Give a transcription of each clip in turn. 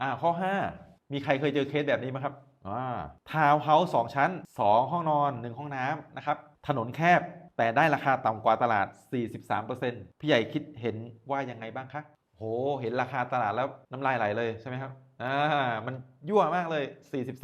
อ่าข้อ 5 มีใครเคยเจอเคสแบบนี้ไหมครับอ่าทาวน์เฮาส์สองชั้น 2 ห้องนอน 1 ห้องน้ำนะครับ ถนนแคบแต่ได้ราคาต่ำกว่าตลาด 43%พี่ใหญ่คิดเห็นว่ายังไงบ้างคะโห เห็นราคาตลาดแล้วน้ำลายไหลเลยใช่ไหมครับอ่ามันยั่วมากเลย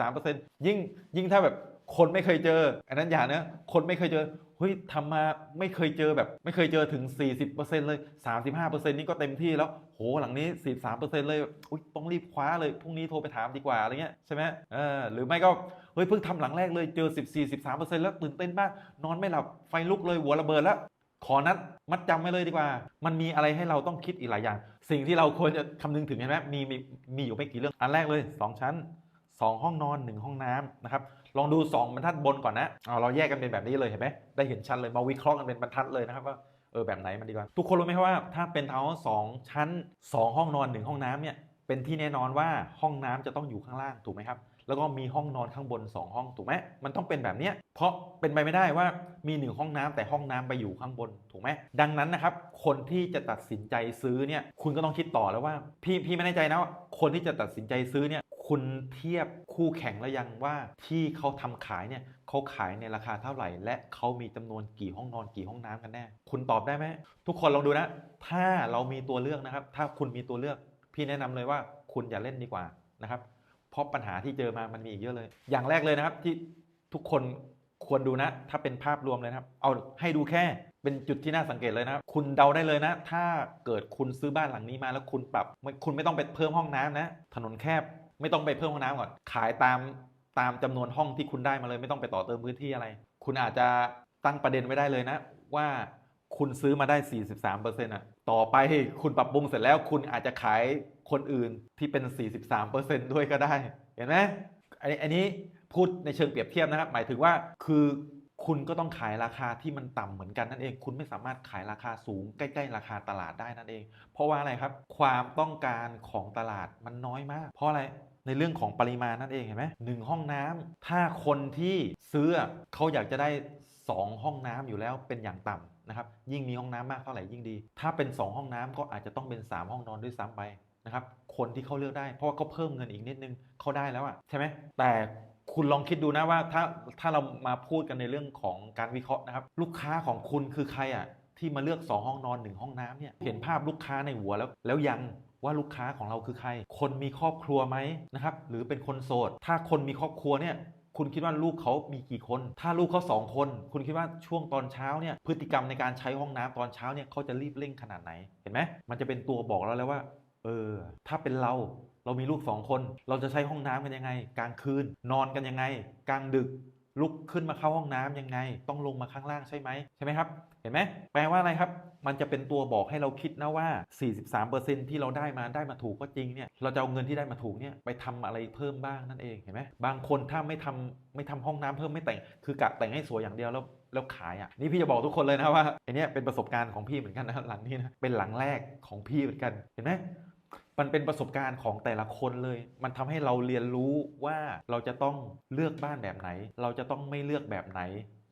43%ยิ่งยิ่งถ้าแบบ คนไม่เคยเจอ อันนั้นอย่านะคนไม่เคยเจอเฮ้ยทำมาไม่เคยเจอแบบ ไม่เคยเจอถึง 40%เลย 35%นี่ก็เต็มที่แล้วโหหลังนี้ 43%เลยอุ๊ยต้องรีบคว้าเลยพรุ่งนี้โทรไปถามดีกว่าอะไรเงี้ยใช่ไหมเออหรือไม่ก็เฮ้ยเพิ่งทำหลังแรกเลยเจอ 14-13%แล้วตื่นเต้นมาก นอนไม่หลับไฟลุกเลยหัวระเบิดแล้วขอนัดมัดจำไว้เลยดีกว่า มันมีอะไรให้เราต้องคิดอีกหลายอย่าง สิ่งที่เราควรจะคำนึงถึงเห็นไหมมีมีมีอยู่ไม่กี่เรื่อง อันแรกเลย 2 ชั้น 2 ห้องนอน 1 ห้องน้ำนะครับ ลองดู 2 บรรทัดบนก่อนนะเอาเราแยกกันเป็นแบบนี้เลยเห็นไหมได้เห็นชั้นเลยมาวิเคราะห์กันเป็นบรรทัดเลยนะครับว่าเออแบบไหนมันดีกว่า ทุกคนรู้ไหมครับว่าถ้าเป็นทาวน์เฮาสองชั้น 2 ห้องนอน 1 ห้องน้ำเนี่ยเป็นที่แน่นอนว่าห้องน้ำจะต้องอยู่ข้างล่างถูกไหมครับแล้วก็มีห้องนอนข้างบน 2 ห้องถูกไหมมันต้องเป็นแบบนี้เพราะเป็นไปไม่ได้ว่ามีหนึ่งห้องน้ำแต่ห้องน้ำไปอยู่ข้างบนถูกไหมดังนั้นนะครับคนที่จะตัดสินใจซื้อเนี่ยคุณก็ต้องคิดต่อแล้วว่า พี่พี่ไม่แน่ใจนะว่าคนที่จะตัดสินใจซื้อเนี่ย คุณเทียบคู่แข่งแล้วยังว่าที่เขาทำขายเนี่ยเขาขายในราคาเท่าไหร่ และเขามีจำนวนกี่ห้องนอนกี่ห้องน้ำกันแน่ คุณตอบได้ไหมทุกคนลองดูนะ ถ้าเรามีตัวเลือกนะครับ ถ้าคุณมีตัวเลือก พี่แนะนำเลยว่าคุณอย่าเล่นดีกว่านะครับ เพราะปัญหาที่เจอมามันมีอีกเยอะเลย อย่างแรกเลยนะครับที่ทุกคนควรดูนะ ถ้าเป็นภาพรวมเลยนะครับ เอาให้ดูแค่เป็นจุดที่น่าสังเกตเลยนะครับคุณเดาได้เลยนะ ถ้าเกิดคุณซื้อบ้านหลังนี้มาแล้วคุณปรับ คุณไม่ต้องไปเพิ่มห้องน้ำนะ ถนนแคบ ไม่ต้องไปเพิ่มห้องน้ำก่อน ขายตามตามจำนวนห้องที่คุณได้มาเลย ไม่ต้องไปต่อเติมพื้นที่อะไร คุณอาจจะตั้งประเด็นไว้ได้เลยนะ ว่าคุณซื้อมาได้ 43%อะ ต่อไปคุณปรับปรุงเสร็จแล้ว คุณอาจจะขายคนอื่นที่เป็น 43%ด้วยก็ได้ เห็นไหมอันนี้พูดในเชิงเปรียบเทียบนะครับ หมายถึงว่าคือ คุณก็ต้องขายราคาที่มันต่ำเหมือนกันนั่นเอง คุณไม่สามารถขายราคาสูงใกล้ๆ ราคาตลาดได้นั่นเอง เพราะว่าอะไรครับ ความต้องการของตลาดมันน้อยมาก เพราะอะไรในเรื่องของปริมาณนั่นเองเห็นไหมหนึ่งห้องน้ำถ้าคนที่ซื้อเขาอยากจะได้ 2 ห้องน้ำอยู่แล้วเป็นอย่างต่ำนะครับ ยิ่งมีห้องน้ำมากเท่าไหร่ยิ่งดี ถ้าเป็น 2 ห้องน้ำก็อาจจะต้องเป็น 3 ห้องนอนด้วยซ้ำไปนะครับ คนที่เขาเลือกได้ เพราะว่าเขาเพิ่มเงินอีกนิดนึงเขาได้แล้วอะใช่ไหมแต่ คุณลองคิดดูนะว่าถ้าถ้าเรามาพูดกันในเรื่องของการวิเคราะห์นะครับ ลูกค้าของคุณคือใครอะที่มาเลือก 2 ห้องนอน 1 ห้องน้ำเนี่ยเห็นภาพลูกค้าในหัวแล้ว แล้วยังว่าลูกค้าของเราคือใคร คนมีครอบครัวไหมนะครับ หรือเป็นคนโสด ถ้าคนมีครอบครัวเนี่ยคุณคิดว่าลูกเขามีกี่คน ถ้าลูกเขาสองคน คุณคิดว่าช่วงตอนเช้าเนี่ยพฤติกรรมในการใช้ห้องน้ำตอนเช้าเนี่ยเขาจะรีบเร่งขนาดไหน เห็นไหมมันจะเป็นตัวบอกเราแล้วว่า เออ ถ้าเป็นเรา เรามีลูกสองคน เราจะใช้ห้องน้ำกันยังไง กลางคืน นอนกันยังไง กลางดึก ลุกขึ้นมาเข้าห้องน้ำยังไง ต้องลงมาข้างล่างใช่ไหมใช่ไหมครับ เห็นไหมแปลว่าอะไรครับ มันจะเป็นตัวบอกให้เราคิดนะว่า 43%ที่เราได้มาได้มาถูกก็จริงเนี่ย เราจะเอาเงินที่ได้มาถูกเนี่ยไปทำอะไรเพิ่มบ้างนั่นเอง เห็นไหมบางคนถ้าไม่ทำไม่ทำห้องน้ำเพิ่มไม่แต่ง คือกะแต่งให้สวยอย่างเดียวแล้วแล้วขายอะนี่พี่จะบอกทุกคนเลยนะว่าไอเนี้ยเป็นประสบการณ์ของพี่เหมือนกันนะหลังนี้นะเป็นหลังแรกของพี่เหมือนกันเห็นไหม มันเป็นประสบการณ์ของแต่ละคนเลย มันทำให้เราเรียนรู้ว่าเราจะต้องเลือกบ้านแบบไหน เราจะต้องไม่เลือกแบบไหน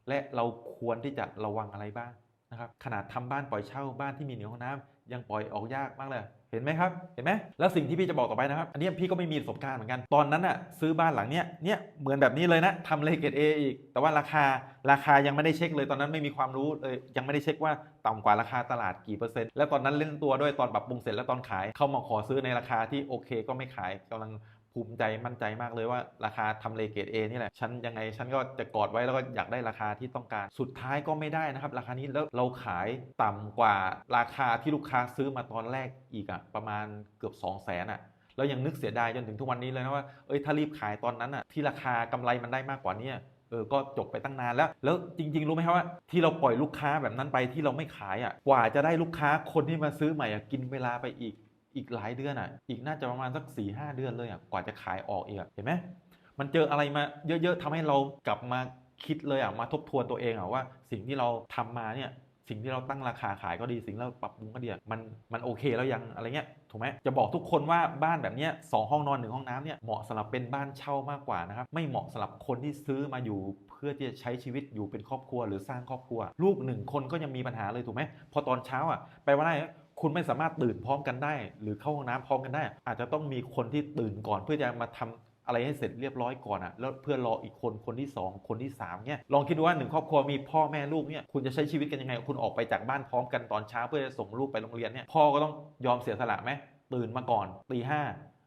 และเราควรที่จะระวังอะไรบ้างนะครับ ขนาดทำบ้านปล่อยเช่าบ้านที่มีหนึ่งห้องน้ำยังปล่อยออกยากมากเลย เห็นไหมครับ เห็นไหมแล้วสิ่งที่พี่จะบอกต่อไปนะครับ อันนี้พี่ก็ไม่มีประสบการณ์เหมือนกัน ตอนนั้นอะซื้อบ้านหลังเนี้ย เนี่ยเหมือนแบบนี้เลยนะทำเลเกตเออีก แต่ว่าราคา ราคายังไม่ได้เช็คเลย ตอนนั้นไม่มีความรู้เลย ยังไม่ได้เช็คว่าต่ำกว่าราคาตลาดกี่เปอร์เซ็นต์ แล้วตอนนั้นเล่นตัวด้วย ตอนปรับปรุงเสร็จแล้วตอนขาย เข้ามาขอซื้อในราคาที่โอเค ก็ไม่ขายกำลัง ภูมิใจมั่นใจมากเลยว่าราคาทำเลเกตเอนี่แหละฉันยังไงฉันก็จะกอดไว้แล้วก็อยากได้ราคาที่ต้องการ สุดท้ายก็ไม่ได้นะครับ ราคานี้แล้วเราขายต่ำกว่าราคาที่ลูกค้าซื้อมาตอนแรกอีกอะประมาณเกือบ 2 0 0 0 0นอะแล้วยังนึกเสียดายจนถึงทุกวันนี้เลยนะว่าเอ้ยถ้ารีบขายตอนนั้นอะที่ราคากำไรมันได้มากกว่านี้เออ ก็จบไปตั้งนานแล้ว แล้วจริง ๆ รู้ไหมครับว่าที่เราปล่อยลูกค้าแบบนั้นไปที่เราไม่ขายอะกว่าจะได้ลูกค้าคนที่มาซื้อใหม่อะกินเวลาไปอีก อีกหลายเดือนอะ อีกน่าจะประมาณสัก4ี่หเดือนเลยอะ กว่าจะขายออกอีกอะเห็นไหมมันเจออะไรมาเยอะๆทำให้เรากลับมาคิดเลยอะ มาทบทวนตัวเองอะว่า สิ่งที่เราทำมาเนี่ยสิ่งที่เราตั้งราคาขายก็ดีสิ่งที่เราปรับปรุงก็ดีอะมันมันโอเคแล้วยังอะไรเงี้ยถูกไหมจะบอกทุกคนว่าบ้านแบบเนี้ยสองห้องนอนหนึ่งห้องน้ำเนี่ยเหมาะสำหรับเป็นบ้านเช่ามากกว่านะครับไม่เหมาะสำหรับคนที่ซื้อมาอยู่ เพื่อที่จะใช้ชีวิตอยู่เป็นครอบครัวหรือสร้างครอบครัว ลูกหนึ่งคนก็ยังมีปัญหาเลยถูกไหมพอตอนเช้าอะไปว่าได้ คุณไม่สามารถตื่นพร้อมกันได้ หรือเข้าห้องน้ำพร้อมกันได้ อาจจะต้องมีคนที่ตื่นก่อนเพื่อจะมาทำอะไรให้เสร็จเรียบร้อยก่อนอะแล้วเพื่อรออีกคนคนที่สองคนที่สามเนี่ยลองคิดดูว่าหนึ่งครอบครัวมีพ่อแม่ลูกเนี่ยคุณจะใช้ชีวิตกันยังไง คุณออกไปจากบ้านพร้อมกันตอนเช้าเพื่อจะส่งลูกไปโรงเรียนเนี่ยพ่อก็ต้องยอมเสียสละไหมตื่นมาก่อนตีห้า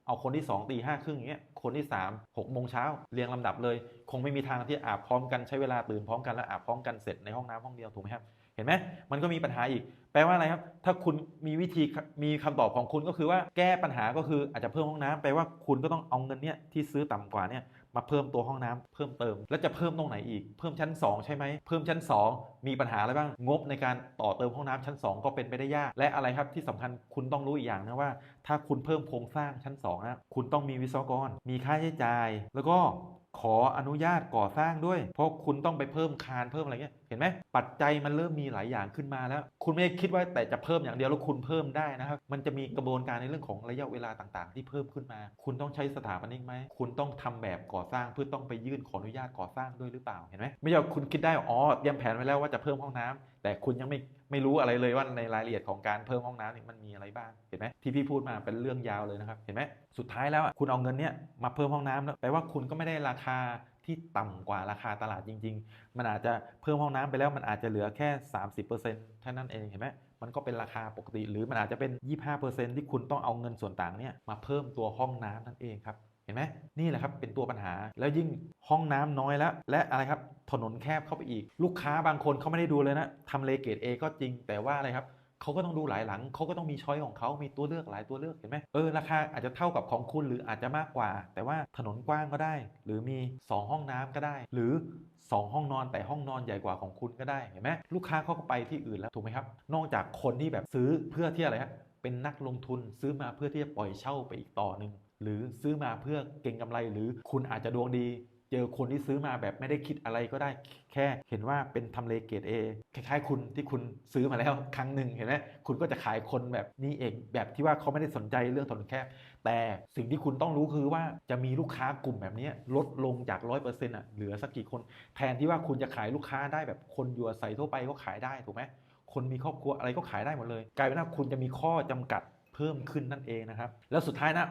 เอาคนที่สองตีห้าครึ่งอย่างเงี้ยคนที่สามหกโมงเช้าเรียงลำดับเลย คงไม่มีทางที่อาบพร้อมกันใช้เวลาตื่นพร้อมกันแล้วอาบพร้อมกันเสร็จในห้องน้ำห้องเดียวถูกไหมครับ เห็นไหมมันก็มีปัญหาอีก แปลว่าอะไรครับ ถ้าคุณมีวิธีมีคำตอบของคุณก็คือว่าแก้ปัญหาก็คืออาจจะเพิ่มห้องน้ำแปลว่าคุณก็ต้องเอาเงินเนี้ยที่ซื้อต่ำกว่าเนี่ยมาเพิ่มตัวห้องน้ำเพิ่มเติม แล้วจะเพิ่มตรงไหนอีก เพิ่มชั้น 2 ใช่ไหมเพิ่มชั้น 2 มีปัญหาอะไรบ้าง งบในการต่อเติมห้องน้ำชั้น 2 ก็เป็นไปได้ยาก และอะไรครับที่สำคัญคุณต้องรู้อีกอย่างนะว่าถ้าคุณเพิ่มโครงสร้างชั้น2นะคุณต้องมีวิศวกร มีค่าใช้จ่าย แล้วก็ขออนุญาตก่อสร้างด้วย เพราะคุณต้องไปเพิ่มคานเพิ่มอะไรเงี้ยเห็นไหมปัจจัยมันเริ่มมีหลายอย่างขึ้นมาแล้ว คุณไม่ได้คิดว่าแต่จะเพิ่มอย่างเดียวแล้วคุณเพิ่มได้นะครับ มันจะมีกระบวนการในเรื่องของระยะเวลาต่างๆ ที่เพิ่มขึ้นมา คุณต้องใช้สถาปนิกไหมคุณต้องทำแบบก่อสร้างเพื่อต้องไปยื่นขออนุญาตก่อสร้างด้วยหรือเปล่าเห็นไหมไม่ใช่คุณคิดได้อ๋อเตรียมแผนไว้แล้วว่าจะเพิ่มห้องน้ำแต่คุณยังไม่ไม่รู้อะไรเลยว่าในรายละเอียดของการเพิ่มห้องน้ำนี่มันมีอะไรบ้างเห็นไหมที่พี่พูดมาเป็นเรื่องยาวเลยนะครับ เห็นไหมสุดท้ายแล้วคุณเอาเงินเนี้ยมาเพิ่มห้องน้ำแล้วแปลว่าคุณก็ไม่ได้ราคาที่ต่ำกว่าราคาตลาดจริง ๆ มันอาจจะเพิ่มห้องน้ำไปแล้วมันอาจจะเหลือแค่ 30%เท่านั้นเองเห็นไหมมันก็เป็นราคาปกติ หรือมันอาจจะเป็น 25%ที่คุณต้องเอาเงินส่วนต่างเนี่ยมาเพิ่มตัวห้องน้ำนั่นเองครับเห็นไหมนี่แหละครับเป็นตัวปัญหาแล้วยิ่งห้องน้ำน้อยแล้ว และอะไรครับถนนแคบเข้าไปอีก ลูกค้าบางคนเขาไม่ได้ดูเลยนะทำเลเกตเอก็จริงแต่ว่าอะไรครับ เขาก็ต้องดูหลายหลัง เขาก็ต้องมีช้อยของเขามีตัวเลือกหลายตัวเลือกเห็นไหมเออราคาอาจจะเท่ากับของคุณหรืออาจจะมากกว่า แต่ว่าถนนกว้างก็ได้ หรือมี 2 ห้องน้ำก็ได้ หรือ 2 ห้องนอนแต่ห้องนอนใหญ่กว่าของคุณก็ได้เห็นไหมลูกค้าเขาก็ไปที่อื่นแล้วถูกไหมครับ นอกจากคนที่แบบซื้อเพื่อที่อะไรครับเป็นนักลงทุนซื้อมาเพื่อที่จะปล่อยเช่าไปอีกต่อหนึ่งหรือซื้อมาเพื่อเก็งกำไร หรือคุณอาจจะดวงดี เจอคนที่ซื้อมาแบบไม่ได้คิดอะไรก็ได้แค่เห็นว่าเป็นทำเลเกรดเอคล้ายๆคุณที่คุณซื้อมาแล้วครั้งหนึ่งเห็นไหมคุณก็จะขายคนแบบนี้เองแบบที่ว่าเขาไม่ได้สนใจเรื่องถนนแคบแต่สิ่งที่คุณต้องรู้คือว่าจะมีลูกค้ากลุ่มแบบนี้ลดลงจากร้อยเปอร์เซ็นต์อะเหลือสักกี่คน แทนที่ว่าคุณจะขายลูกค้าได้แบบคนอยู่อาศัยทั่วไปก็ขายได้ถูกไหมคนมีครอบครัวอะไรก็ขายได้หมดเลย กลายเป็นว่าคุณจะมีข้อจำกัดเพิ่มขึ้นนั่นเองนะครับแล้วสุดท้ายนะ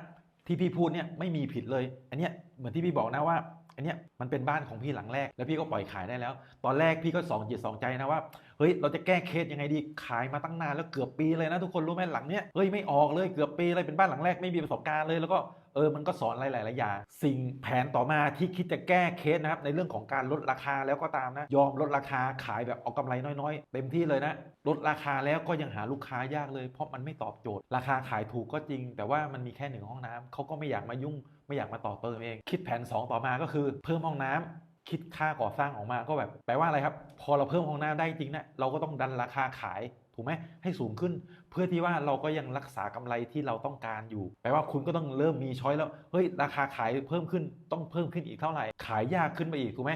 ที่พี่พูดเนี่ยไม่มีผิดเลย อันเนี้ยเหมือนที่พี่บอกนะว่า อันเนี้ยมันเป็นบ้านของพี่หลังแรก แล้วพี่ก็ปล่อยขายได้แล้ว ตอนแรกพี่ก็สองจิตสองใจนะว่าเฮ้ยเราจะแก้เคสยังไงดีขายมาตั้งนานแล้วเกือบปีเลยนะทุกคนรู้ไหมหลังเนี้ยเฮ้ยไม่ออกเลยเกือบปีเลยเป็นบ้านหลังแรกไม่มีประสบการณ์เลยแล้วก็ เออมันก็สอนอะไรหลายๆอย่างสิ่งแผนต่อมาที่คิดจะแก้เคสนะครับในเรื่องของการลดราคาแล้วก็ตามนะ ยอมลดราคาขายแบบเอากำไรน้อยๆ เต็มที่เลยนะลดราคาแล้วก็ยังหาลูกค้ายากเลย เพราะมันไม่ตอบโจทย์ ราคาขายถูกก็จริง แต่ว่ามันมีแค่หนึ่งห้องน้ำเขาก็ไม่อยากมายุ่ง ไม่อยากมาต่อเติมเอง คิดแผน 2 ต่อมาก็คือ เพิ่มห้องน้ำคิดค่าก่อสร้างออกมาก็แบบแปลว่าอะไรครับ พอเราเพิ่มห้องน้ำได้จริงนะเราก็ต้องดันราคาขาย ถูกไหมให้สูงขึ้น เพื่อที่ว่าเราก็ยังรักษากำไรที่เราต้องการอยู่แปลว่าคุณก็ต้องเริ่มมีช้อยแล้วเฮ้ยราคาขายเพิ่มขึ้นต้องเพิ่มขึ้นอีกเท่าไหร่ ขายยากขึ้นไปอีกถูกไหม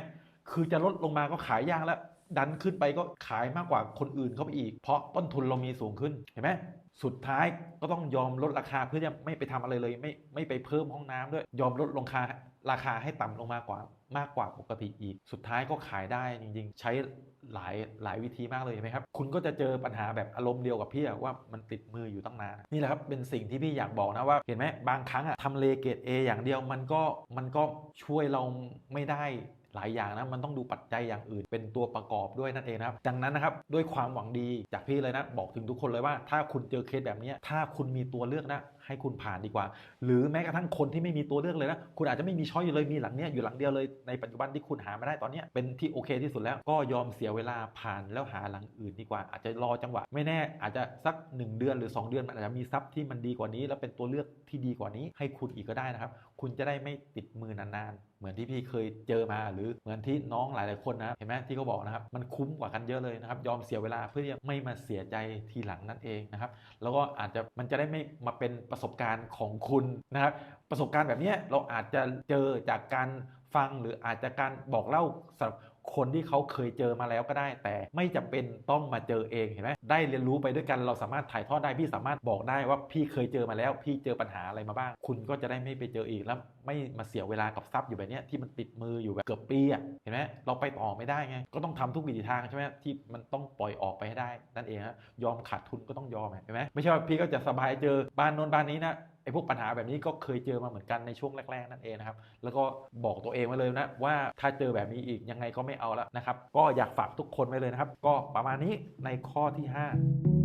คือจะลดลงมาก็ขายยากแล้ว ดันขึ้นไปก็ขายมากกว่าคนอื่นเข้าไปอีก เพราะต้นทุนเรามีสูงขึ้นเห็นไหมสุดท้ายก็ต้องยอมลดราคาเพื่อจะไม่ไปทำอะไรเลย ไม่ไม่ไปเพิ่มห้องน้ำด้วย ยอมลดลงคาราคาให้ต่ำลงมากกว่า มากกว่าปกติอีก สุดท้ายก็ขายได้จริงๆ ใช้หลายหลายวิธีมากเลยเห็นไหมครับ คุณก็จะเจอปัญหาแบบอารมณ์เดียวกับพี่ว่ามันติดมืออยู่ตั้งนาน นี่แหละครับ เป็นสิ่งที่พี่อยากบอกนะว่า เห็นไหมบางครั้งอะทำเลเกต A อย่างเดียวมันก็มันก็ช่วยเราไม่ได้หลายอย่างนะมันต้องดูปัจจัยอย่างอื่นเป็นตัวประกอบด้วยนั่นเองนะครับดังนั้นนะครับด้วยความหวังดีจากพี่เลยนะบอกถึงทุกคนเลยว่า ถ้าคุณเจอเคสแบบนี้ถ้าคุณมีตัวเลือกนะ ให้คุณผ่านดีกว่า หรือแม้กระทั่งคนที่ไม่มีตัวเลือกเลยนะคุณอาจจะไม่มีช้อยอยู่เลยมีหลังเนี้ยอยู่หลังเดียวเลยในปัจจุบันที่คุณหามาได้ตอนนี้เป็นที่โอเคที่สุดแล้วก็ยอมเสียเวลาผ่านแล้วหาหลังอื่นดีกว่า อาจจะรอจังหวะ ไม่แน่อาจจะสัก 1 เดือนหรือ 2 เดือนมันอาจจะมีทรัพย์ที่มันดีกว่านี้ แล้วเป็นตัวเลือกที่ดีกว่านี้ ให้คุณอีกก็ได้นะครับ คุณจะได้ไม่ติดมือนานๆ เหมือนที่พี่เคยเจอมาหรือเหมือนที่น้องหลายๆคนนะเห็นไหมที่เขาบอกนะครับมันคุ้มกว่ากันเยอะเลยนะครับยอมเสียเวลาเพื่อที่ไม่มาเสียใจทีหลังนั่นเองนะครับแล้วก็อาจจะมันจะได้ไม่มาเป็นประประสบการณ์ของคุณนะครับประสบการณ์แบบนี้เราอาจจะเจอจากการฟังหรืออาจจะการบอกเล่าสำหรับ คนที่เขาเคยเจอมาแล้วก็ได้ แต่ไม่จำเป็นต้องมาเจอเองเห็นไหมได้เรียนรู้ไปด้วยกันเราสามารถถ่ายทอดได้พี่สามารถบอกได้ว่าพี่เคยเจอมาแล้ว พี่เจอปัญหาอะไรมาบ้าง คุณก็จะได้ไม่ไปเจออีกแล้วไม่มาเสียเวลากับทรัพย์อยู่แบบนี้ที่มันติดมืออยู่แบบเกือบปีอะเห็นไหมเราไปต่อไม่ได้ไงก็ต้องทำทุกวิถีทางใช่ไหมที่มันต้องปล่อยออกไปให้ได้นั่นเองฮะยอมขาดทุนก็ต้องยอมเห็นไหมไม่ใช่ว่าพี่ก็จะสบายเจอบ้านโน้นบ้านนี้นะ ไอ้พวกปัญหาแบบนี้ก็เคยเจอมาเหมือนกันในช่วงแรก ๆ นั่นเองนะครับ แล้วก็บอกตัวเองไว้เลยนะว่าถ้าเจอแบบนี้อีกยังไงก็ไม่เอาแล้วนะครับ ก็อยากฝากทุกคนไว้เลยนะครับ ก็ประมาณนี้ในข้อที่ 5